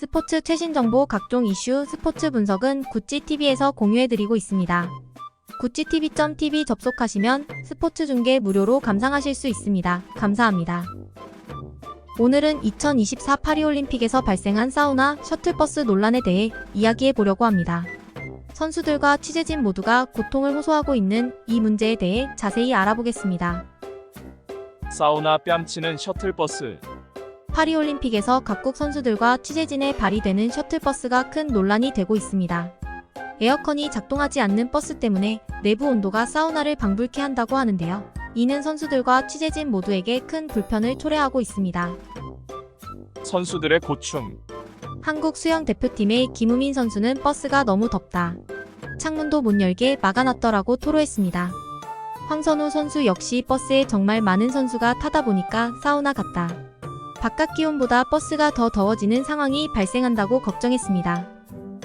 스포츠 최신 정보 각종 이슈 스포츠 분석은 구찌TV에서 공유해드리고 있습니다. 구찌TV.tv 접속하시면 스포츠 중계 무료로 감상하실 수 있습니다. 감사합니다. 오늘은 2024 파리올림픽에서 발생한 사우나 셔틀버스 논란에 대해 이야기해 보려고 합니다. 선수들과 취재진 모두가 고통을 호소하고 있는 이 문제에 대해 자세히 알아보겠습니다. 사우나 뺨치는 셔틀버스. 파리올림픽에서 각국 선수들과 취재진에 발휘되는 셔틀버스가 큰 논란이 되고 있습니다. 에어컨이 작동하지 않는 버스 때문에 내부 온도가 사우나를 방불케 한다고 하는데요. 이는 선수들과 취재진 모두에게 큰 불편을 초래하고 있습니다. 선수들의 고충. 한국 수영 대표팀의 김우민 선수는 버스가 너무 덥다. 창문도 못 열게 막아놨더라고 토로했습니다. 황선우 선수 역시 버스에 정말 많은 선수가 타다 보니까 사우나 같다. 바깥 기온보다 버스가 더 더워지는 상황이 발생한다고 걱정했습니다.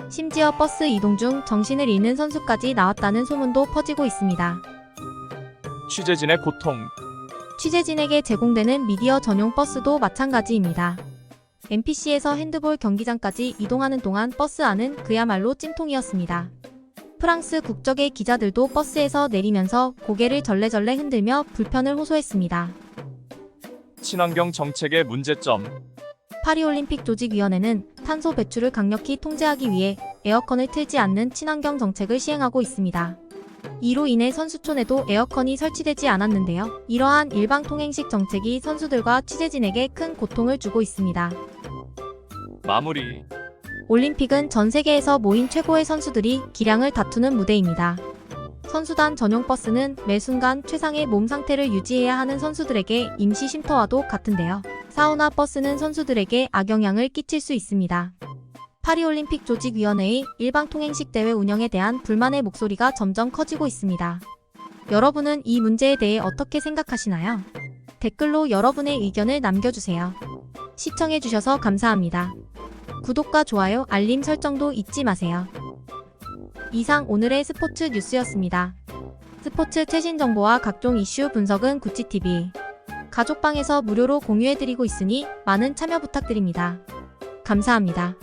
심지어 버스 이동 중 정신을 잃는 선수까지 나왔다는 소문도 퍼지고 있습니다. 취재진의 고통. 취재진에게 제공되는 미디어 전용 버스도 마찬가지입니다. NPC에서 핸드볼 경기장까지 이동하는 동안 버스 안은 그야말로 찜통이었습니다. 프랑스 국적의 기자들도 버스에서 내리면서 고개를 절레절레 흔들며 불편을 호소했습니다. 친환경 정책의 문제점. 파리올림픽 조직위원회는 탄소 배출을 강력히 통제하기 위해 에어컨을 틀지 않는 친환경 정책을 시행하고 있습니다. 이로 인해 선수촌에도 에어컨이 설치되지 않았는데요. 이러한 일방 통행식 정책이 선수들과 취재진에게 큰 고통을 주고 있습니다. 마무리. 올림픽은 전 세계에서 모인 최고의 선수들이 기량을 다투는 무대입니다. 선수단 전용 버스는 매 순간 최상의 몸 상태를 유지해야 하는 선수들에게 임시 쉼터와도 같은데요. 사우나 버스는 선수들에게 악영향을 끼칠 수 있습니다. 파리올림픽 조직위원회의 일방통행식 대회 운영에 대한 불만의 목소리가 점점 커지고 있습니다. 여러분은 이 문제에 대해 어떻게 생각하시나요? 댓글로 여러분의 의견을 남겨주세요. 시청해주셔서 감사합니다. 구독과 좋아요, 알림 설정도 잊지 마세요. 이상 오늘의 스포츠 뉴스였습니다. 스포츠 최신 정보와 각종 이슈 분석은 구찌TV 가족방에서 무료로 공유해드리고 있으니 많은 참여 부탁드립니다. 감사합니다.